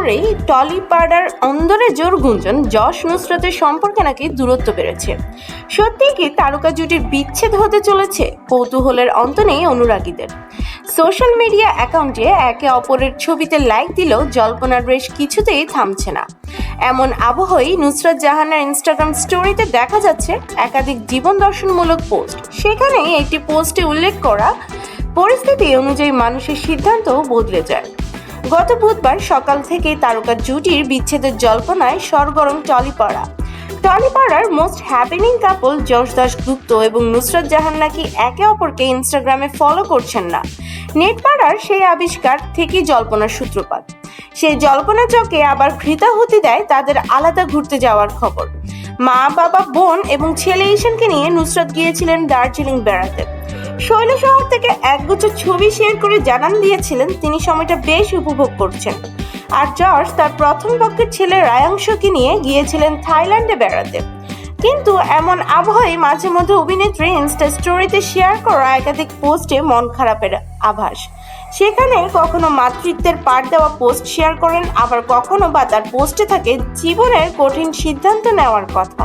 করেই টলিপাড়ার অন্দরে জোর গুঞ্জন যশ নুসরতের সম্পর্কে নাকি দূরত্ব বেড়েছে। সত্যিই কি তারকা জুটির বিচ্ছেদ হতে চলেছে? কৌতূহলের অন্ত নেই অনুরাগীদের। সোশ্যাল মিডিয়া অ্যাকাউন্টে একে অপরের ছবিতে লাইক দিলেও জল্পনার রেশ কিছুতেই থামছে না। এমন আবহাওয়ায় নুসরাত জাহানের ইনস্টাগ্রাম স্টোরিতে দেখা যাচ্ছে একাধিক জীবন দর্শনমূলক পোস্ট। সেখানে একটি পোস্টে উল্লেখ করা পরিস্থিতি অনুযায়ী মানুষের সিদ্ধান্ত বদলে যায়। গত বুধবার সকাল থেকেই তারকা জুটির বিচ্ছেদের জল্পনায় সরগরম Tollypara. টলিপাড়ার most happening couple Yash Dasgupta এবং নুসরত জাহান নাকি একে অপরকে ইনস্টাগ্রামে ফলো করছেন না। নেটপাড়ার সেই আবিষ্কার থেকেই জল্পনার সূত্রপাত। সেই জল্পনা চকে আবার ঘৃতাহুতি দেয় তাদের আলাদা ঘুরতে যাওয়ার খবর। মা, বাবা, বোন এবং ছেলে ঈশানকে নিয়ে নুসরত গিয়েছিলেন দার্জিলিং বেড়াতে। শৈল শহর থেকে একগুচ্ছ ছবি শেয়ার করে জানান দিয়েছিলেন, তিনি সময়টা বেশ উপভোগ করছেন। আর জর্জ তার প্রথম পক্ষের ছেলে রায়াংশকে নিয়ে গিয়েছিলেন থাইল্যান্ডে বেড়াতে। কিন্তু এমন আবহাওয়ায় মাঝে মধ্যে অভিনেত্রী ইনস্টা স্টোরিতে শেয়ার করা একাধিক পোস্টে মন খারাপের আভাস। সেখানে কখনো মাতৃত্বের পাঠ দেওয়া পোস্ট শেয়ার করেন, আবার কখনো বা তার পোস্টে থাকে জীবনের কঠিন সিদ্ধান্ত নেওয়ার কথা।